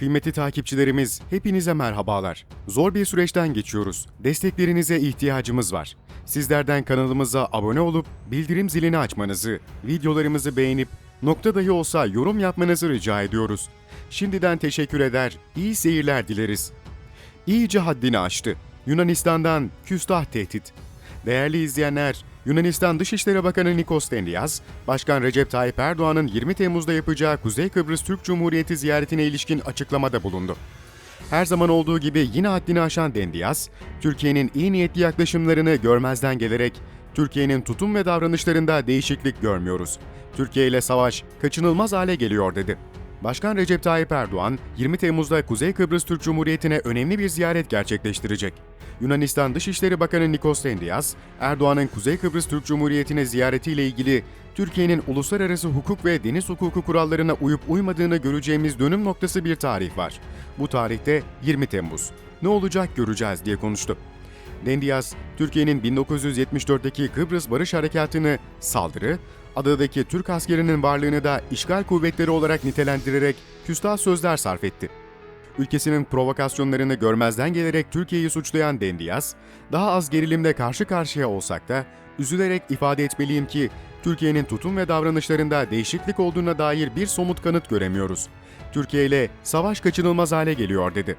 Kıymetli takipçilerimiz, hepinize merhabalar. Zor bir süreçten geçiyoruz. Desteklerinize ihtiyacımız var. Sizlerden kanalımıza abone olup bildirim zilini açmanızı, videolarımızı beğenip nokta dahi olsa yorum yapmanızı rica ediyoruz. Şimdiden teşekkür eder, iyi seyirler dileriz. İyice haddini aştı. Yunanistan'dan küstah tehdit. Değerli izleyenler, Yunanistan Dışişleri Bakanı Nikos Dendias, Başkan Recep Tayyip Erdoğan'ın 20 Temmuz'da yapacağı Kuzey Kıbrıs Türk Cumhuriyeti ziyaretine ilişkin açıklamada bulundu. Her zaman olduğu gibi yine haddini aşan Dendias, Türkiye'nin iyi niyetli yaklaşımlarını görmezden gelerek Türkiye'nin tutum ve davranışlarında değişiklik görmüyoruz. Türkiye ile savaş kaçınılmaz hale geliyor dedi. Başkan Recep Tayyip Erdoğan, 20 Temmuz'da Kuzey Kıbrıs Türk Cumhuriyeti'ne önemli bir ziyaret gerçekleştirecek. Yunanistan Dışişleri Bakanı Nikos Dendias, Erdoğan'ın Kuzey Kıbrıs Türk Cumhuriyeti'ne ziyaretiyle ilgili Türkiye'nin uluslararası hukuk ve deniz hukuku kurallarına uyup uymadığını göreceğimiz dönüm noktası bir tarih var. Bu tarihte 20 Temmuz. Ne olacak göreceğiz diye konuştu. Dendias, Türkiye'nin 1974'teki Kıbrıs Barış Harekatı'nı saldırı, adadaki Türk askerinin varlığını da işgal kuvvetleri olarak nitelendirerek küstah sözler sarf etti. Ülkesinin provokasyonlarını görmezden gelerek Türkiye'yi suçlayan Dendias, daha az gerilimde karşı karşıya olsak da üzülerek ifade etmeliyim ki Türkiye'nin tutum ve davranışlarında değişiklik olduğuna dair bir somut kanıt göremiyoruz. Türkiye ile savaş kaçınılmaz hale geliyor dedi.